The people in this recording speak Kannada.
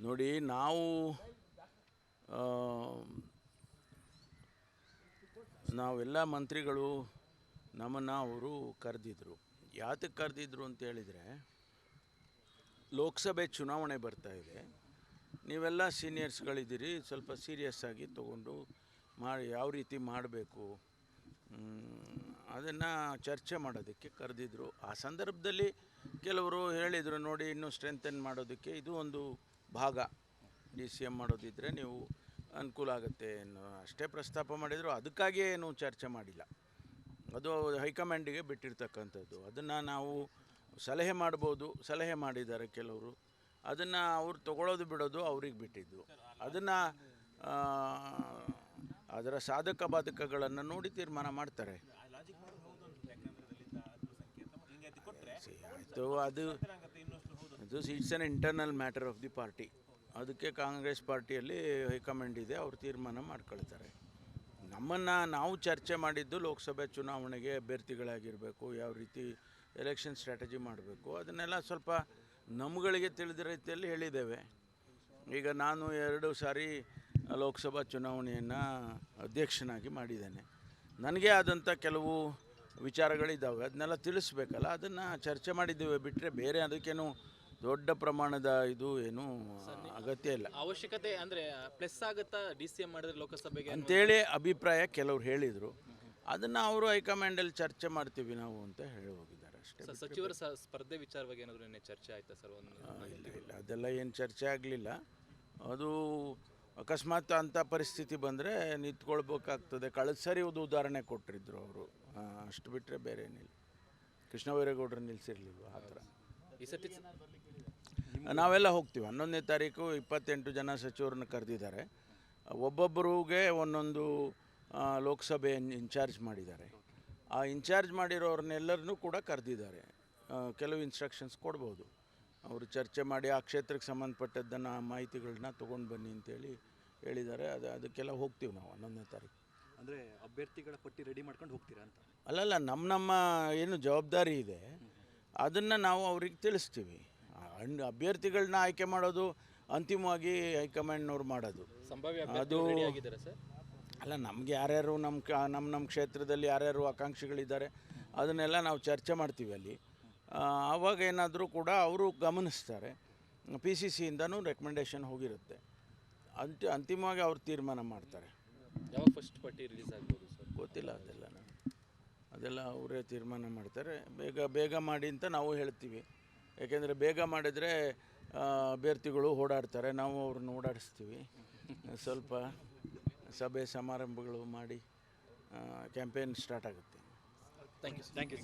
ನೋಡಿ, ನಾವು ನಾವೆಲ್ಲ ಮಂತ್ರಿಗಳು ನಮ್ಮನ್ನು ಅವರು ಕರೆದಿದ್ರು. ಯಾತಕ್ಕೆ ಕರೆದಿದ್ರು ಅಂತ ಹೇಳಿದರೆ, ಲೋಕಸಭೆ ಚುನಾವಣೆ ಬರ್ತಾ ಇದೆ. ನೀವೆಲ್ಲ ಸೀನಿಯರ್ಸ್ಗಳಿದ್ದೀರಿ, ಸ್ವಲ್ಪ ಸೀರಿಯಸ್ ಆಗಿ ತೊಗೊಂಡು ಮಾಡಿ ಯಾವ ರೀತಿ ಮಾಡಬೇಕು? ಅದನ್ನು ಚರ್ಚೆ ಮಾಡೋದಕ್ಕೆ ಕರೆದಿದ್ರು. ಆ ಸಂದರ್ಭದಲ್ಲಿ ಕೆಲವರು ಹೇಳಿದರು ನೋಡಿ, ಇನ್ನೂ ಸ್ಟ್ರೆಂಥನ್ ಮಾಡೋದಕ್ಕೆ. ಇದು ಒಂದು ಭಾಗ ಡಿ ಸಿ ಎಂ ಮಾಡೋದಿದ್ದರೆ ನೀವು ಅನುಕೂಲ ಆಗುತ್ತೆ ಏನು ಅಷ್ಟೇ ಪ್ರಸ್ತಾಪ ಮಾಡಿದರೂ. ಅದಕ್ಕಾಗಿಯೇ ಏನು ಚರ್ಚೆ ಮಾಡಿಲ್ಲ. ಅದು ಹೈಕಮಾಂಡಿಗೆ ಬಿಟ್ಟಿರ್ತಕ್ಕಂಥದ್ದು. ಅದನ್ನು ನಾವು ಸಲಹೆ ಮಾಡ್ಬೋದು. ಸಲಹೆ ಮಾಡಿದ್ದಾರೆ ಕೆಲವರು. ಅದನ್ನು ಅವ್ರು ತಗೊಳ್ಳೋದು ಬಿಡೋದು ಅವ್ರಿಗೆ ಬಿಟ್ಟಿದ್ದು. ಅದನ್ನು ಅದರ ಸಾಧಕ ಬಾಧಕಗಳನ್ನು ನೋಡಿ ತೀರ್ಮಾನ ಮಾಡ್ತಾರೆ. ಆಯಿತು. ಅದು ಅದು it's an internal matter of the party ಅದಕ್ಕೆ ಕಾಂಗ್ರೆಸ್ ಪಾರ್ಟಿಯಲ್ಲಿ ಹೈಕಮಾಂಡ್ ಇದೆ, ಅವ್ರು ತೀರ್ಮಾನ ಮಾಡ್ಕೊಳ್ತಾರೆ. ನಮ್ಮನ್ನು ನಾವು ಚರ್ಚೆ ಮಾಡಿದ್ದು ಲೋಕಸಭೆ ಚುನಾವಣೆಗೆ ಅಭ್ಯರ್ಥಿಗಳಾಗಿರಬೇಕು, ಯಾವ ರೀತಿ ಎಲೆಕ್ಷನ್ ಸ್ಟ್ರಾಟಜಿ ಮಾಡಬೇಕು, ಅದನ್ನೆಲ್ಲ ಸ್ವಲ್ಪ ನಮ್ಗಳಿಗೆ ತಿಳಿದ ರೀತಿಯಲ್ಲಿ ಹೇಳಿದ್ದೇವೆ. ಈಗ ನಾನು ಎರಡು ಸಾರಿ ಲೋಕಸಭಾ ಚುನಾವಣೆಯನ್ನು ಅಧ್ಯಕ್ಷನಾಗಿ ಮಾಡಿದ್ದೇನೆ. ನನಗೆ ಆದಂಥ ಕೆಲವು ವಿಚಾರಗಳಿದ್ದಾವೆ, ಅದನ್ನೆಲ್ಲ ತಿಳಿಸ್ಬೇಕಲ್ಲ, ಅದನ್ನು ಚರ್ಚೆ ಮಾಡಿದ್ದೇವೆ ಬಿಟ್ಟರೆ ಬೇರೆ ಅದಕ್ಕೇನು ದೊಡ್ಡ ಪ್ರಮಾಣದ ಇದು ಏನು ಅಗತ್ಯ ಇಲ್ಲ. ಅವಶ್ಯಕತೆ ಅಂದ್ರೆ ಪ್ಲಸ್ ಆಗುತ್ತಾ ಡಿ ಸಿ ಎಂ ಮಾಡಿದ್ರೆ ಲೋಕಸಭೆಗೆ ಅಂತೇಳಿ ಅಭಿಪ್ರಾಯ ಕೆಲವ್ರು ಹೇಳಿದರು. ಅದನ್ನು ಅವರು ಹೈಕಮಾಂಡಲ್ಲಿ ಚರ್ಚೆ ಮಾಡ್ತೀವಿ ನಾವು ಅಂತ ಹೇಳಿ ಹೋಗಿದ್ದಾರೆ ಅಷ್ಟೇ. ಸಚಿವರ ಸ್ಪರ್ಧೆ ವಿಚಾರವಾಗಿ ಏನಾದ್ರು ನಿನ್ನೆ ಚರ್ಚೆ ಆಯ್ತಾ ಸರ್? ಒಂದು ಇಲ್ಲ ಇಲ್ಲ. ಅದೆಲ್ಲ ಏನು ಚರ್ಚೆ ಆಗಲಿಲ್ಲ. ಅದು ಅಕಸ್ಮಾತ್ ಅಂಥ ಪರಿಸ್ಥಿತಿ ಬಂದರೆ ನಿಂತ್ಕೊಳ್ಬೇಕಾಗ್ತದೆ. ಕಳೆದ ಸರಿ ಒಂದು ಉದಾಹರಣೆ ಕೊಟ್ಟಿದ್ರು ಅವರು. ಅಷ್ಟು ಬಿಟ್ಟರೆ ಬೇರೆ ಏನಿಲ್ಲ ಕೃಷ್ಣ ಬೈರೇಗೌಡರು ನಿಲ್ಲಿಸಿರ್ಲಿಲ್ವ ಆ ಥರ. ಈ ಸತಿ ನಾವೆಲ್ಲ ಹೋಗ್ತೀವಿ. ಹನ್ನೊಂದನೇ ತಾರೀಕು ಇಪ್ಪತ್ತೆಂಟು ಜನ ಸಚಿವರನ್ನ ಕರೆದಿದ್ದಾರೆ. ಒಬ್ಬೊಬ್ಬರಿಗೆ ಒಂದೊಂದು ಲೋಕಸಭೆ ಇನ್ಚಾರ್ಜ್ ಮಾಡಿದ್ದಾರೆ. ಆ ಇನ್ಚಾರ್ಜ್ ಮಾಡಿರೋರನ್ನೆಲ್ಲರನ್ನೂ ಕೂಡ ಕರೆದಿದ್ದಾರೆ. ಕೆಲವು ಇನ್ಸ್ಟ್ರಕ್ಷನ್ಸ್ ಕೊಡ್ಬೋದು. ಅವರು ಚರ್ಚೆ ಮಾಡಿ ಆ ಕ್ಷೇತ್ರಕ್ಕೆ ಸಂಬಂಧಪಟ್ಟದ್ದನ್ನು ಆ ಮಾಹಿತಿಗಳನ್ನ ತೊಗೊಂಡು ಬನ್ನಿ ಅಂತೇಳಿ ಹೇಳಿದ್ದಾರೆ. ಅದು ಅದಕ್ಕೆಲ್ಲ ಹೋಗ್ತೀವಿ ನಾವು ಹನ್ನೊಂದನೇ ತಾರೀಕು. ಅಂದರೆ ಅಭ್ಯರ್ಥಿಗಳ ಪಟ್ಟಿ ರೆಡಿ ಮಾಡ್ಕೊಂಡು ಹೋಗ್ತೀರಾ ಅಂತ? ಅಲ್ಲಲ್ಲ ನಮ್ಮ ನಮ್ಮ ಏನು ಜವಾಬ್ದಾರಿ ಇದೆ. ಅದನ್ನು ನಾವು ಅವ್ರಿಗೆ ತಿಳಿಸ್ತೀವಿ. ಹಣ್ಣು ಅಭ್ಯರ್ಥಿಗಳನ್ನ ಆಯ್ಕೆ ಮಾಡೋದು ಅಂತಿಮವಾಗಿ ಹೈಕಮಾಂಡ್ನವ್ರು ಮಾಡೋದು. ಸಂಭಾವ್ಯ ಅದು- ರೆಡಿ ಆಗಿದ್ದಾರೆ ಸರ್? ಅಲ್ಲ ನಮ್ಗೆ ಯಾರ್ಯಾರು ನಮ್ಮ ಕ ನಮ್ಮ ನಮ್ಮ ಕ್ಷೇತ್ರದಲ್ಲಿ ಯಾರ್ಯಾರು ಆಕಾಂಕ್ಷಿಗಳಿದ್ದಾರೆ ಅದನ್ನೆಲ್ಲ ನಾವು ಚರ್ಚೆ ಮಾಡ್ತೀವಿ ಅಲ್ಲಿ. ಆವಾಗ ಏನಾದರೂ ಕೂಡ ಅವರು ಗಮನಿಸ್ತಾರೆ ಪಿ ಸಿ ಸಿಯಿಂದನೂ ರೆಕಮೆಂಡೇಷನ್ ಹೋಗಿರುತ್ತೆ. ಅಂತ ಅಂತಿಮವಾಗಿ ಅವ್ರು ತೀರ್ಮಾನ ಮಾಡ್ತಾರೆ. ಯಾವಾಗ ಫಸ್ಟ್ ಪಟ್ಟಿ ರಿಲೀಸ್ ಆಗ್ಬೋದು ಸರ್? ಗೊತ್ತಿಲ್ಲ ಅದೆಲ್ಲ ಅದೆಲ್ಲ ಅವರೇ ತೀರ್ಮಾನ ಮಾಡ್ತಾರೆ. ಬೇಗ ಬೇಗ ಮಾಡಿ ಅಂತ ನಾವು ಹೇಳ್ತೀವಿ. ಯಾಕೆಂದರೆ ಬೇಗ ಮಾಡಿದರೆ ಅಭ್ಯರ್ಥಿಗಳು ಓಡಾಡ್ತಾರೆ, ನಾವು ಅವ್ರನ್ನ ಓಡಾಡಿಸ್ತೀವಿ. ಸ್ವಲ್ಪ ಸಭೆ ಸಮಾರಂಭಗಳು ಮಾಡಿ ಕ್ಯಾಂಪೇನ್ ಸ್ಟಾರ್ಟ್ ಆಗುತ್ತೆ. Thank you thank you